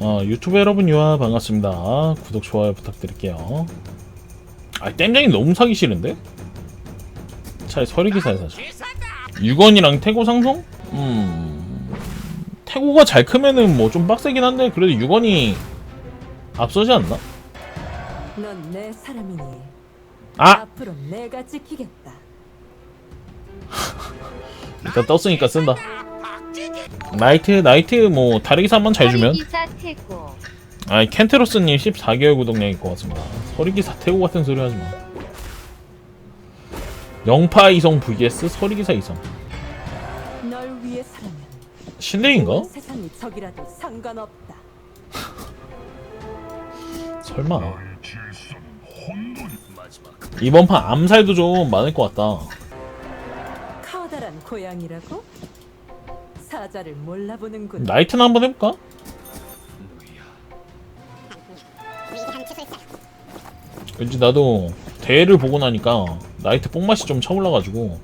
어, 유튜브 여러분 유아 반갑습니다. 구독 좋아요 부탁드릴게요. 아 땜장이 너무 사기 싫은데? 차라리 서리기사에 사자. 6원이랑 태고 상성? 음 태고가 잘 크면은 뭐 좀 빡세긴 한데 그래도 6원이 앞서지 않나? 넌 내 사람이니 아 앞으로 내가 지키겠다. 일단 떴으니까 쓴다. 나이트 나이트 뭐 다르기사만 잘 주면 기사 태고 아 켄테로스님 14개월 구독량일 것 같습니다. 서리기사 태고 같은 소리 하지 마. 영파 이성 vs 서리기사 이성. 신뢰인가? 설마. 이번 판 암살도 좀 많을 것 같다. 커다란 고양이라고? 사자를 몰라보는군. 나이트는 한번 해볼까? 왠지 나도 대회를 보고 나니까 나이트 뽕맛이 좀 차올라가지고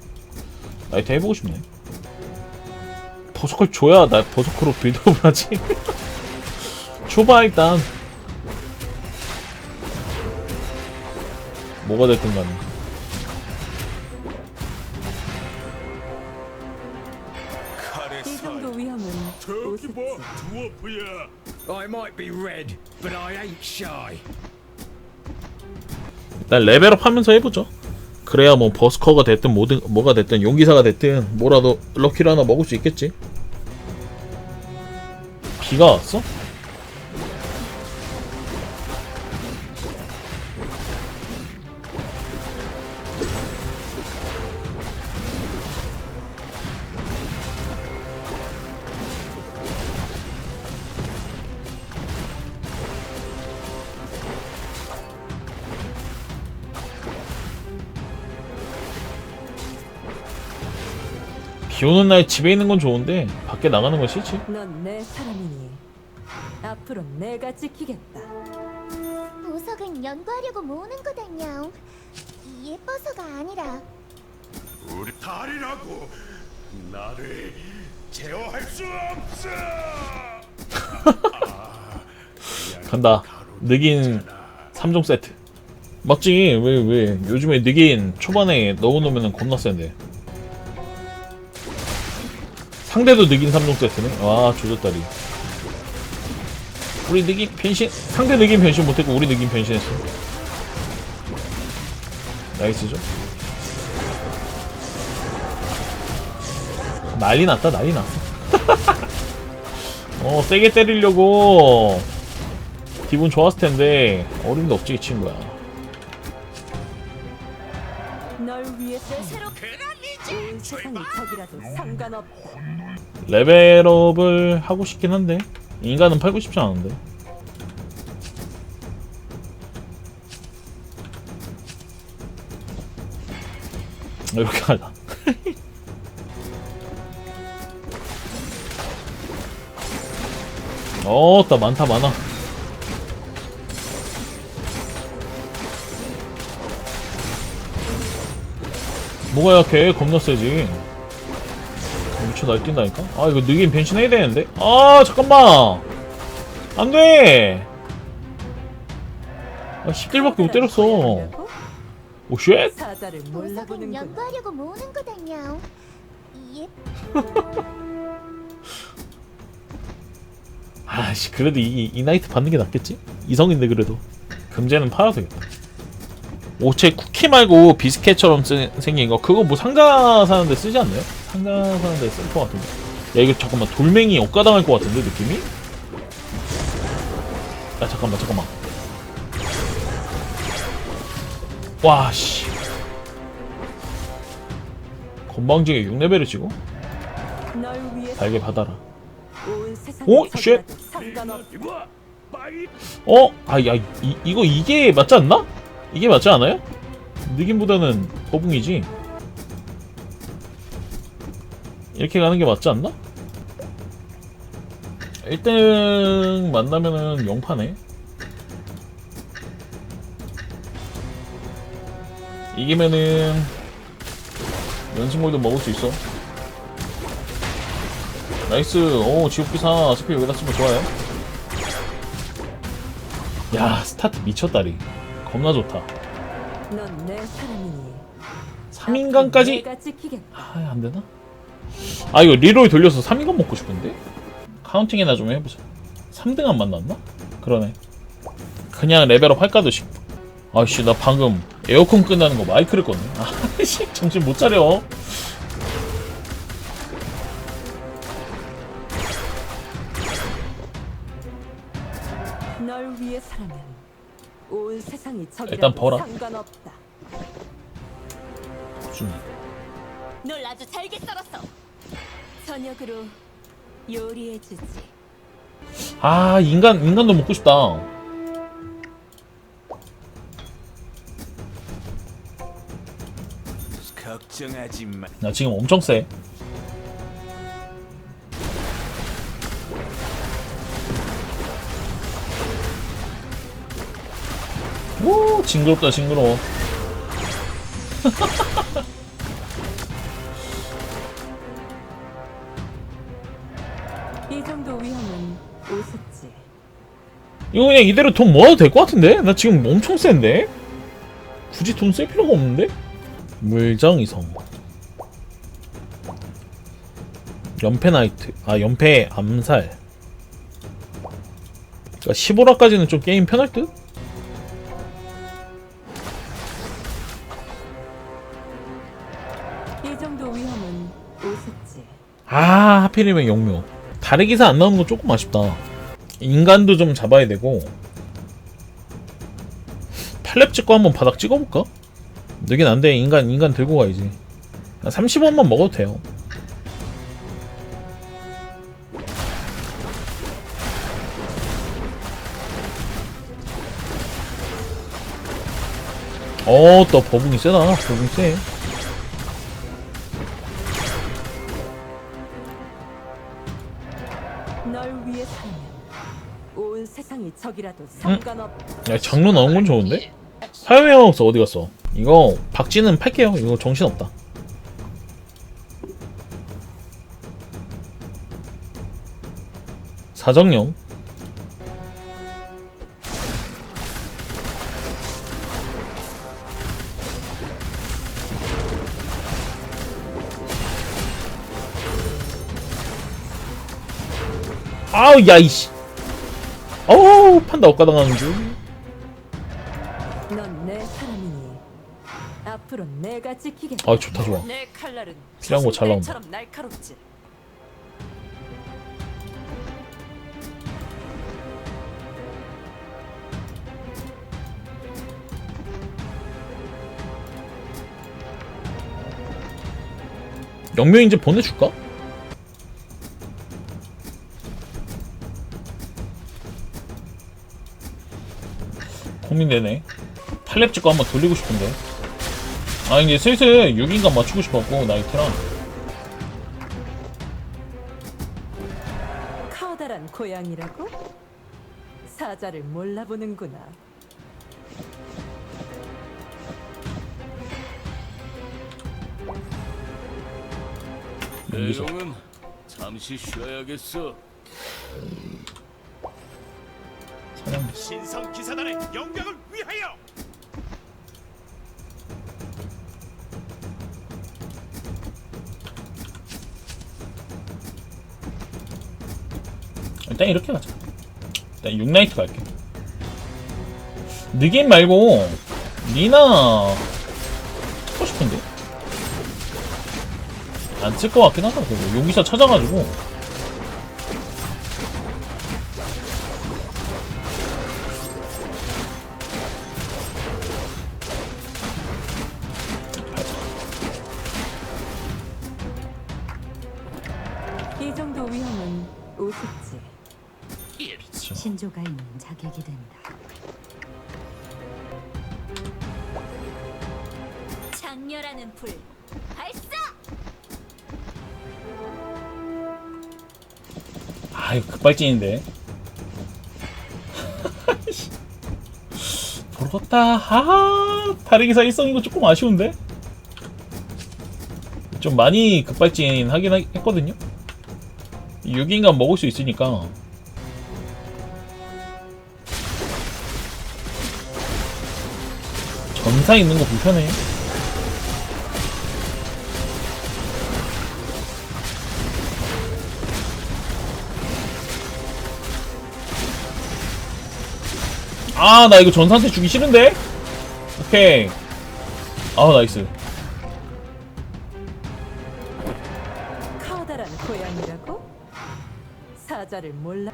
나이트 해보고 싶네. 버서컬 줘야 나 버서컬로 빌드업을 하지. 줘봐 일단. 뭐가 됐든 간에. Might be red, but I ain't shy. 일단 레벨업 하면서 해보죠. 그래야 뭐 버스커가 됐든 뭐든 뭐가 됐든 용기사가 됐든 뭐라도 럭키를 하나 먹을 수 있겠지. 비가 왔어? 비 오는 날 집에 있는 건 좋은데 밖에 나가는 건 싫지. 넌 내 사람이니 앞으로 내가 지키겠다. 보석은 연구하려고 모으는 거다냐 예뻐서가 아니라 우리 달이라고 나를 제어할 수 없어. 간다. 느긴 3종 세트. 맞지? 왜, 왜. 요즘에 느긴 초반에 넣어놓으면 겁나 센데. 상대도 느긴 3종 세트네? 와, 조졌다리. 우리 느긴 변신, 상대 느긴 변신 못했고, 우리 느긴 변신했어. 나이스죠? 난리 났다, 난리 났어. 어, 세게 때리려고 기분 좋았을 텐데 어림도 없지 이 친구야. 널 위해서 온 세상이 적이라도 상관없다. 레벨업을 하고 싶긴 한데 인간은 팔고 싶지 않은데. 이렇게 하자. 어, 따 많다 많아. 뭐가 약해? 겁나 세지. 미쳐 날뛴다니까? 아 이거 느긴 변신해야 되는데? 아 잠깐만 안 돼 아 10딜밖에 못 때렸어 오 쉣? 사자를 보석은 몰라보는군. 연구하려고 모으는 거다냐 예 아씨 그래도 이, 이 나이트 받는 게 낫겠지? 이성인데 그래도 금제는 팔아도 되겠다 오체 쿠키 말고 비스켓처럼 쓰, 생긴 거 그거 뭐 상자 사는데 쓰지 않나요? 상자 사는데 쓸 것 같은데 야 이거 잠깐만 돌멩이 억가당할 것 같은데 느낌이? 야 잠깐만 잠깐만 와씨 건방지게 6레벨을 찍어? 널 위해서 달게 받아라 오, 빠이. 어? 아, 야, 이, 이거 이게 맞지 않나? 이게 맞지 않아요? 느낌보다는 거북이지. 이렇게 가는 게 맞지 않나? 1등 만나면은 영파네. 이기면은 연승골도 먹을 수 있어. 나이스. 오, 지옥기사 스피 여기다 쓰면 좋아요. 야 스타트 미쳤다리 겁나 좋다 넌내 사람이니. 3인간까지 내가 지키겠다. 아 안 되나? 아 이거 리로이 돌려서 3인간 먹고 싶은데? 카운팅이나 좀 해보자 3등 안 만났나? 그러네 그냥 레벨업 할까도 싶 아씨 나 방금 에어컨 끝나는 거 마이크를 껐네 아씨 정신 못 차려 일단 벌어. 상관없다. 좀 널 아주 잘게 썰었어. 저녁으로 요리해 주지. 아 인간 인간도 먹고 싶다 걱정하지 마. 나 지금 엄청 세 오 징그럽다 징그러워 이 정도 위험은 우습지. 이거 그냥 이대로 돈 모아도 될 것 같은데? 나 지금 엄청 센데? 굳이 돈 쓸 필요가 없는데? 물정이성 연패 나이트 아 연패 암살 그러니까 15라까지는 좀 게임 편할 듯? 아 하필이면 영묘. 다른 기사 안 나오는 거 조금 아쉽다. 인간도 좀 잡아야 되고. 팔렙 찍고 한번 바닥 찍어볼까? 느긴 안돼 인간 인간 들고 가야지 30원만 먹어도 돼요. 어또 버붕이 세다. 버붕 세 적이라도 상관없다. 야 장로 나온 건 좋은데? 하이웨어스 어디 갔어? 이거 박쥐는 팔게요. 이거 정신 없다. 사정용. 아우 야 이씨. 어우 판다 엇가당하는 줄. 넌내 사람이니. 앞으로 내가 지키겠다. 아 좋다 좋아. 내 칼날은 필요한 거잘 나온다. 처럼 날카롭지. 영명 이제 보내줄까? 고민되네. 팔렙 찍고 한번 돌리고 싶은데. 아 이제 슬슬 6인간 맞추고 싶었고 나이트랑 커다란 고양이라고? 사자를 몰라보는구나. 내용은 잠시 쉬어야겠어. 신성 기사단의 영광을 위하여. 일단 이렇게 가자. 일단 6나이트 갈게. 느긴 말고 니나 찍고 싶은데 안쓸것 같긴 하다. 그리고 용기사 찾아가지고 우습지. 신조가 있는 자객이 된다. 장렬하는 불 발사! 아 이거 급발진인데 모르겠다 아 다르기사 일성인 거 조금 아쉬운데 좀 많이 급발진 하긴 하- 했거든요 6인간 먹을 수 있으니까. 전사 있는 거 불편해. 아 나 이거 전사한테 주기 싫은데? 오케이. 아 나이스. 사자를 몰라.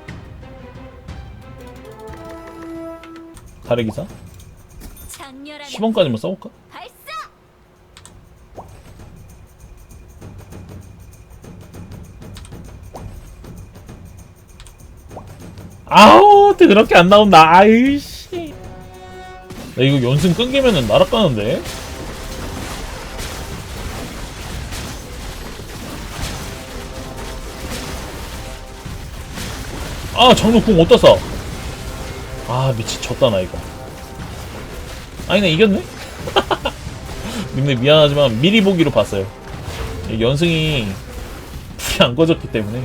다래 기사? 장렬하는 10원까지만 써볼까? 발사. 아우, 그렇게 안 나온다. 아이씨. 나 이거 연승 끊기면은 날아가는데? 아, 장로 궁 어디다 써? 아, 미친, 졌다, 나 이거. 아니네, 이겼네? 님들 미안하지만 미리 보기로 봤어요. 이 연승이 불이 안 꺼졌기 때문에.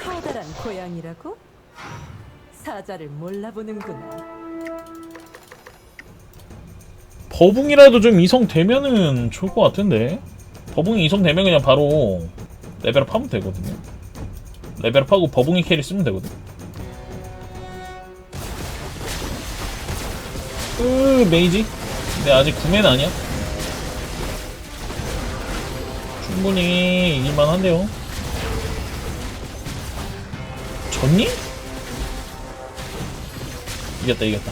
커다란 고양이라고? 사자를 몰라보는구나. 버붕이라도 좀 이성되면은 좋을 것 같은데 버붕이 이성되면 그냥 바로 레벨업 하면 되거든요 레벨업 하고 버붕이 캐리 쓰면 되거든. 으 메이지? 근데 아직 구매는 아니야? 충분히 이길만 한데요? 졌니? 이겼다 이겼다.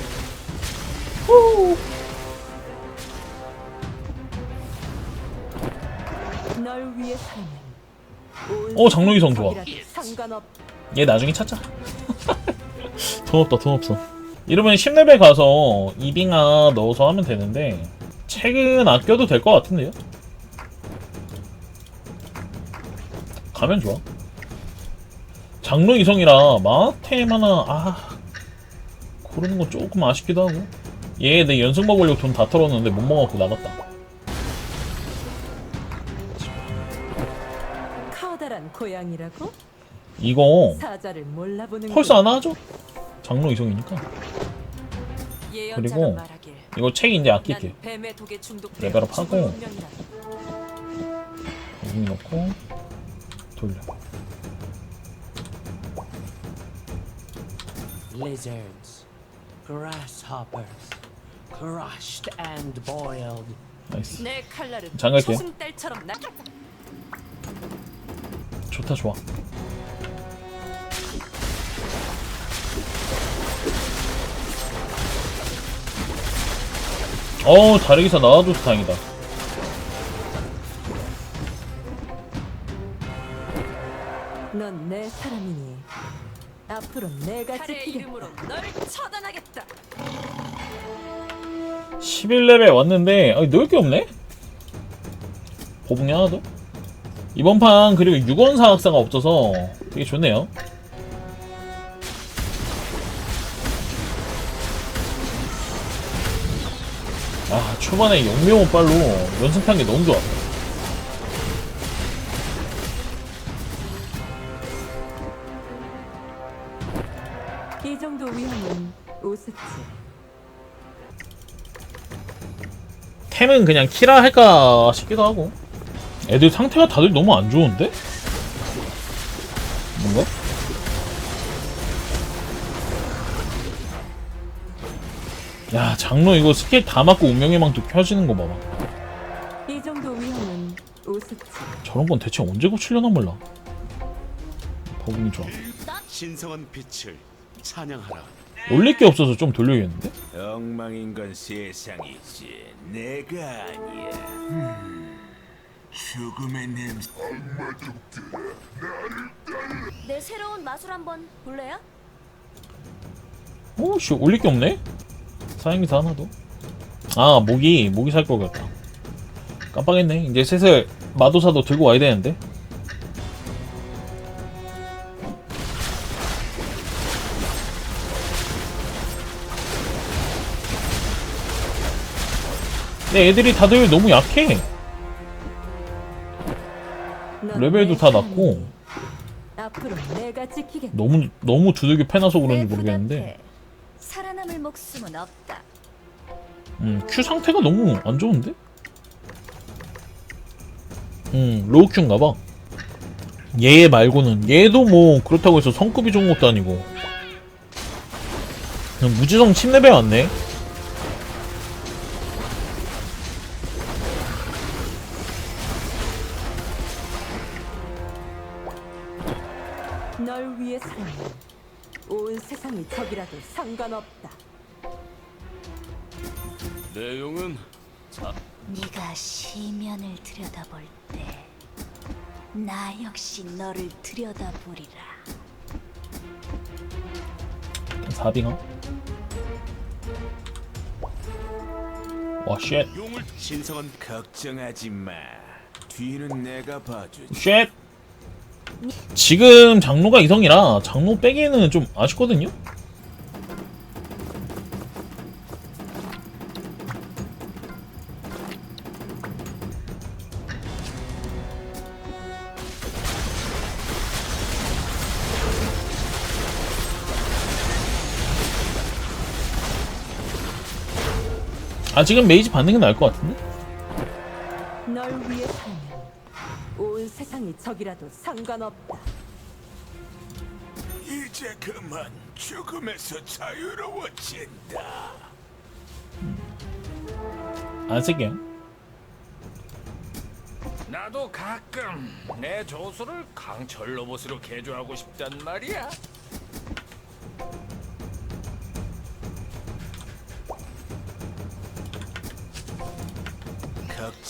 널 위해 온 어, 장로이성 좋아. 적이라도 상관없. 얘 나중에 찾자. 돈 없다, 돈 없어. 이러면 10레벨 가서 이빙아 넣어서 하면 되는데, 책은 아껴도 될 것 같은데요? 가면 좋아. 장로 이성이라 마테임 하나, 아, 고르는 건 조금 아쉽기도 하고. 얘 내 연승 먹으려고 돈 다 털었는데 못 먹어갖고 나갔다. 커다란 고양이라고? 이거 사자를 몰라보는 펄스 안 하죠? 장로 이성이니까. 예언자가 그리고 이거 책 이제 난 아낄게. 뱀의 독에 중독돼 레벨업 하고. 여기 넣고 돌려. lizards, grasshoppers, crushed and boiled. 나이스. 장갈게요. 좋다 좋아. 어 다르기사 나와줘서 다행이다. 넌 내 사람이니 앞으로 내가 지키겠다. 이름으로 널 처단하겠다. 11레벨 왔는데 아, 넣을 게 없네? 보붕이 하나도? 이번 판 그리고 6원 사학사가 없어서 되게 좋네요. 아 초반에 영명호 빨로 연승 탄 게 너무 좋아. 이 정도 위험은 우습지. 템은 그냥 키라 할까 싶기도 하고 애들 상태가 다들 너무 안 좋은데? 뭔가? 야 장로 이거 스킬 다 맞고 운명의 망토 켜지는 거 봐봐 이 정도 위험은 우습지. 저런 건 대체 언제 고치려나 몰라 버금이 좋아 신성한 빛을 찬양하라. 올릴 게 없어서 좀 돌려야겠는데? 엉망인 건 세상이지. 내가 아니야. 죽음의 냄새. 내 새로운 마술 한번 볼래요? 오씨 올릴 게 없네? 사행기사 하나도 아 모기 모기 살 거겠다 깜빡했네 이제 슬슬 마도사도 들고 와야 되는데 근데 애들이 다들 너무 약해 넌 레벨도 내다 낮고 앞으로 내가 지키겠다. 너무 너무 두들겨 패놔서 그런지 내 모르겠는데 살아남을 목숨은 없다. 음, 큐 상태가 너무 안 좋은데? 음, 로우 큐인가봐. 얘 말고는 얘도 뭐 그렇다고 해서 성급이 좋은 것도 아니고 그냥 무지성 침레벨 왔네. 온 세상이 적이라도 상관없다. 내용은 네가 시면을 들여다볼 때 나 역시 너를 들여다보리라. 사빙아. 와, 쉣. 용을 신성은 걱정하지 마. 뒤는 내가 봐주지. 쉣. 지금 장로가 이성이라 장로 빼기에는 좀 아쉽거든요? 아 지금 메이지 받는 게 나을 것 같은데? 세상이 적이라도 상관없다. 이제 그만 죽음에서 자유로워진다. 안 쓸게요 나도 가끔 내 조수를 강철 로봇으로 개조하고 싶단 말이야.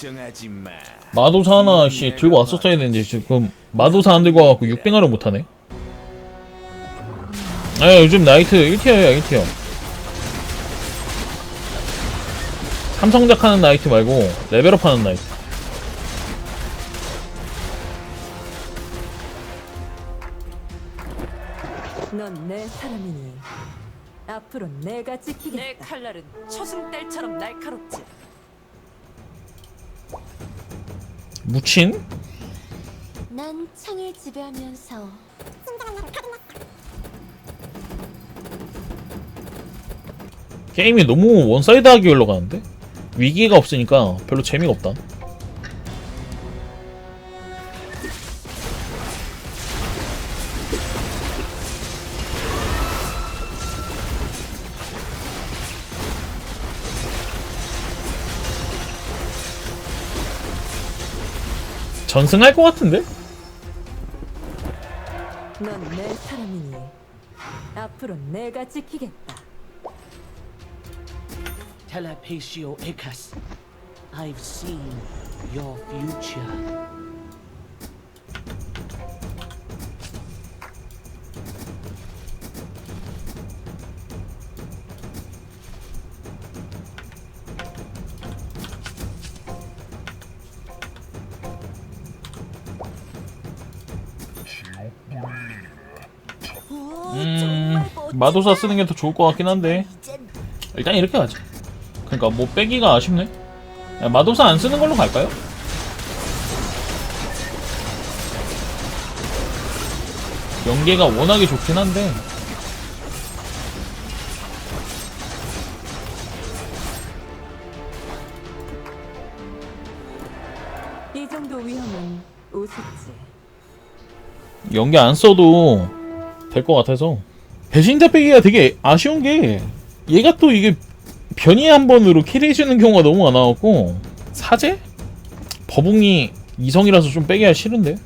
걱정하지 마. 마도사 하나 씨 들고 왔었어야 되는데 지금 마도사 안 들고 와갖고 600알을 못하네 아 요즘 나이트 1티어야 1티어 삼성작 하는 나이트 말고 레벨업 하는 나이트 넌 내 사람이니 앞으로 내가 지키겠다. 내 칼날은 초승달처럼 날카롭지. 무친? 난 창을 지배하면서 게임이 너무 원사이드하게 흘러가는데? 위기가 없으니까 별로 재미가 없다 전승할 것 같은데? 넌 내 사람이니 앞으로 내가 지키겠다. Telepatio Icus. I've seen your future. 마도사 쓰는 게 더 좋을 것 같긴 한데. 일단 이렇게 가자. 그러니까 뭐 빼기가 아쉽네. 야, 마도사 안 쓰는 걸로 갈까요? 연계가 워낙에 좋긴 한데. 이 정도 위험은 우습지. 연계 안 써도 될 것 같아서 배신자 빼기가 되게 아쉬운 게 얘가 또 이게 변이 한 번으로 킬해주는 경우가 너무 많아갖고 사제? 버붕이 이성이라서 좀 빼기가 싫은데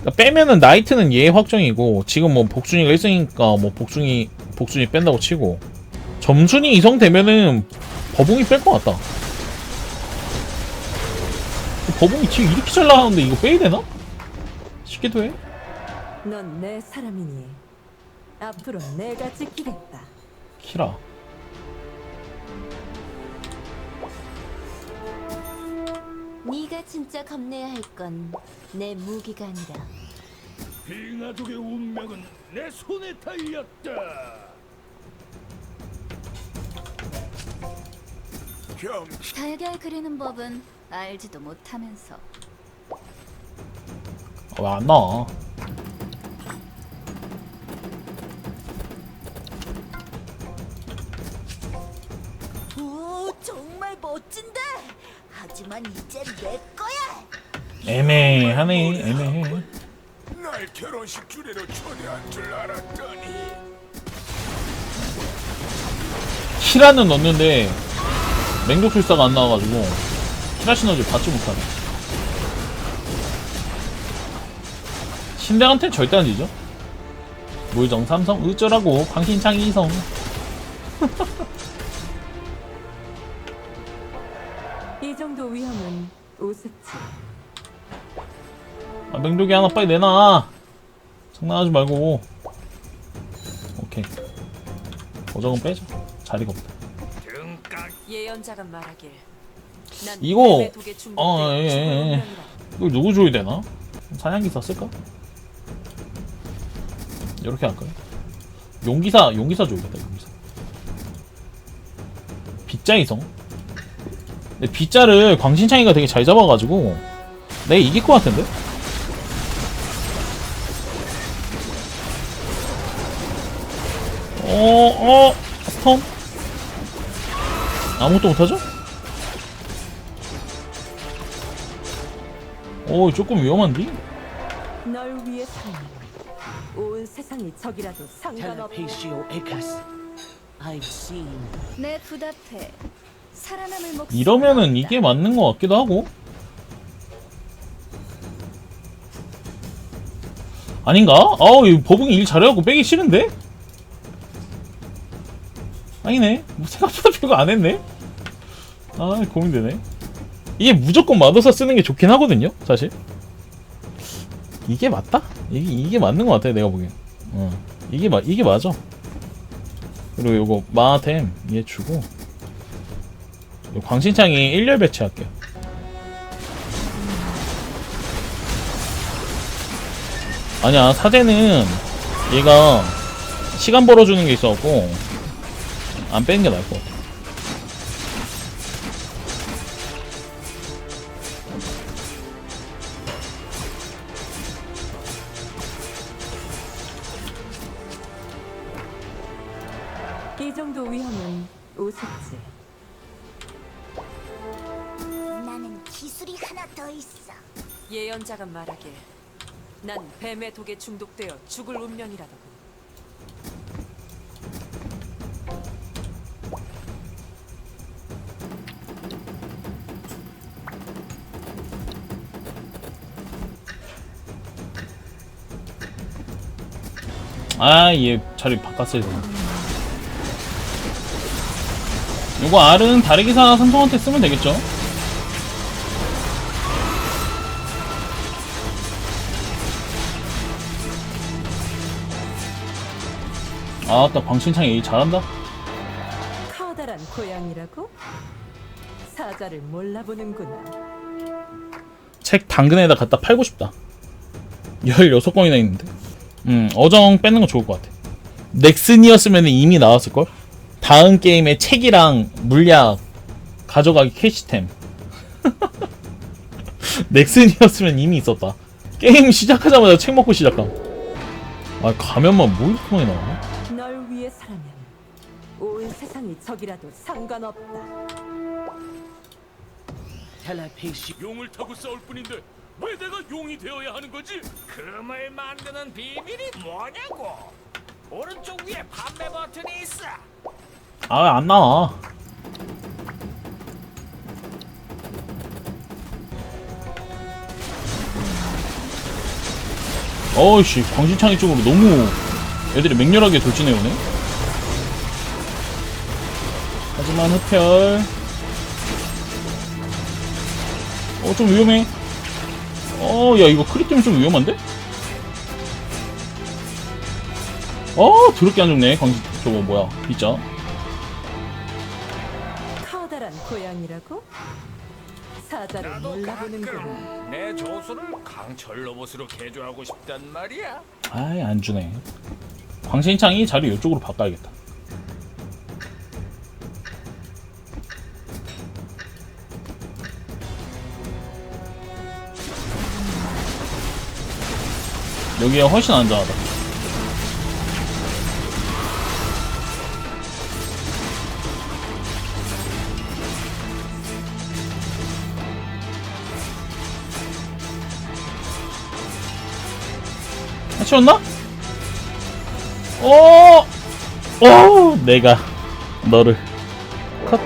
그러니까 빼면은 나이트는 얘 확정이고 지금 뭐 복순이가 1승이니까 뭐 복순이 복순이 뺀다고 치고 점순이 이성 되면은 버붕이 뺄 것 같다 버붕이 지금 이렇게 잘 나가는데 이거 빼야 되나? 싶기도 해 넌 내 사람이니 앞으로 내가 지키겠다. 키라 네가 진짜 겁내야 할 건 내 무기가 아니라 빙하족의 운명은 내 손에 달렸다. 경 달걀 그리는 법은 알지도 못하면서 왜 안 나와? 하지만 이젠 내 거야. 애매하네 애매해. 날 결혼식 주례로 초대한 줄 알았더니. 히라는 넣는데 맹독술사가 안 나와가지고 히라 시너지 받지 못하네. 신대한테 절대 안 지죠? 물정 삼성 어쩌라고 광신창 이성 이 정도 위험은 우습지. 아, 맹독이 하나 빨리 내놔 장난하지 말고 오케이 고정은 빼자 자리가 없다 예언자가 말하길. 난 이거- 뱀의 독에 중독돼 어, 예, 예, 예. 운명이라. 이걸 누구 줘야 되나? 사냥기사 쓸까? 이렇게 할까요? 용기사 용기사 줘야겠다 용기사 빗자이성 근데 빗자를 광신창이가 되게 잘 잡아가지고 내가 이길 것 같은데? 어, 어, 스톰? 아무것도 못하죠? 오, 조금 위험한데? 널 위해 온 세상이 적이라도. I've seen 내 부답해. 이러면은 이게 맞는 것 같기도 하고. 아닌가? 아우 이 버붕이 일 잘해갖고 빼기 싫은데? 아니네. 뭐 생각보다 별거 안 했네. 아 고민되네. 이게 무조건 마도사 쓰는 게 좋긴 하거든요 사실. 이게 맞다? 이게, 이게 맞는 것 같아 내가 보기엔. 어. 이게 맞 이게 맞아. 그리고 요거 마템 얘 주고. 요 광신창이 1열 배치할게요. 아니야, 사제는 얘가 시간 벌어주는 게 있어갖고 안 빼는 게 나을 것 같아. 뱀의 독에 중독되어 죽을 운명이라더군. 아, 얘 자리 바꿨어야 되나. 요거 R은 다리기사 삼성한테 쓰면 되겠죠? 아따 광신창이 얘 잘한다? 커다란 고양이라고? 사자를 몰라보는구나. 책 당근에다 갖다 팔고 싶다. 16권이나 있는데. 음 어정 뺏는 거 좋을 것 같아. 넥슨이었으면 이미 나왔을걸? 다음 게임에 책이랑 물약 가져가기 캐시템. 넥슨이었으면 이미 있었다. 게임 시작하자마자 책 먹고 시작함. 아 가면만 뭐 이렇게 많이 나와 세상이 적이라도 상관없다. telepatio. 용을 타고 싸울 뿐인데 왜 내가 용이 되어야 하는 거지? 금을 만드는 비밀이 뭐냐고? 오른쪽 위에 판매 버튼이 있어. 아 안 나와 어이씨 광신창이 쪽으로 너무 애들이 맹렬하게 돌진해오네 하지만 흡혈 어 좀 위험해 어 야 이거 크립 때문에 좀 위험한데? 어 더럽게 안 죽네 광신 저거 뭐야 진짜 커다란 고양이라고? 사자를 나도 몰라보는구나. 가끔 내 조수를 강철 로봇으로 개조하고 싶단 말이야. 아이 안 주네. 광신창이 자리 이쪽으로 바꿔야겠다. 여기가 훨씬 안전하다 해치웠나? 오! 어! 오! 어! 내가 너를 컷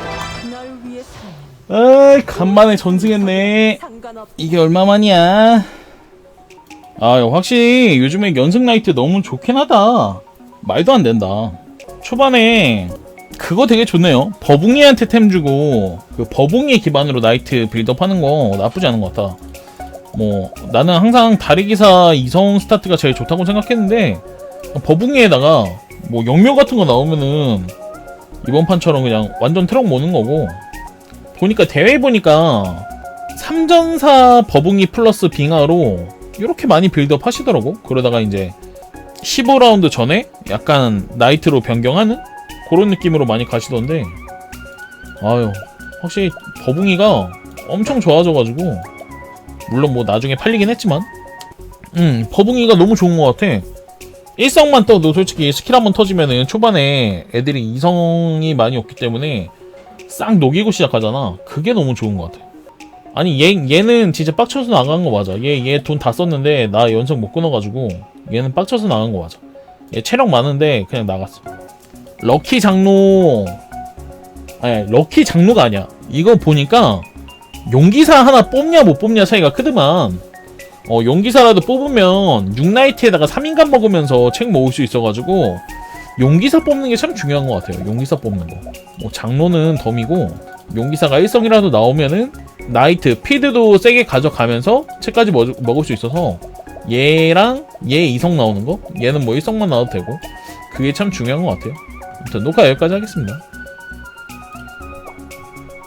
에이 간만에 전승했네 이게 얼마만이야 아 야, 확실히 요즘에 연승 나이트 너무 좋긴 하다. 말도 안 된다. 초반에 그거 되게 좋네요. 버붕이한테 템 주고 그 버붕이 기반으로 나이트 빌드업 하는 거 나쁘지 않은 것 같아. 뭐 나는 항상 다리기사 이성 스타트가 제일 좋다고 생각했는데 버붕이에다가 뭐 영묘 같은 거 나오면은 이번 판처럼 그냥 완전 트럭 모는 거고. 보니까 대회 보니까 3전사 버붕이 플러스 빙하로 이렇게 많이 빌드업 하시더라고. 그러다가 이제 15라운드 전에 약간 나이트로 변경하는 그런 느낌으로 많이 가시던데 아유 확실히 버붕이가 엄청 좋아져가지고 물론 뭐 나중에 팔리긴 했지만 음 버붕이가 너무 좋은 것 같아. 일성만 떠도 솔직히 스킬 한번 터지면은 초반에 애들이 이성이 많이 없기 때문에 싹 녹이고 시작하잖아. 그게 너무 좋은 것 같아. 아니 얘 얘는 진짜 빡쳐서 나간 거 맞아. 얘 얘 돈 다 썼는데 나 연속 못 끊어가지고 얘는 빡쳐서 나간 거 맞아. 얘 체력 많은데 그냥 나갔어. 럭키 장로 아니 럭키 장로가 아니야. 이거 보니까 용기사 하나 뽑냐 못 뽑냐 차이가 크더만. 어 용기사라도 뽑으면 6나이트에다가 3인간 먹으면서 책 모을 수 있어가지고 용기사 뽑는 게 참 중요한 것 같아요. 용기사 뽑는 거. 뭐 장로는 덤이고 용기사가 1성이라도 나오면은 나이트 피드도 세게 가져가면서 책까지 먹, 먹을 수 있어서 얘랑 얘 2성 나오는 거 얘는 뭐 1성만 나와도 되고 그게 참 중요한 것 같아요. 아무튼 녹화 여기까지 하겠습니다.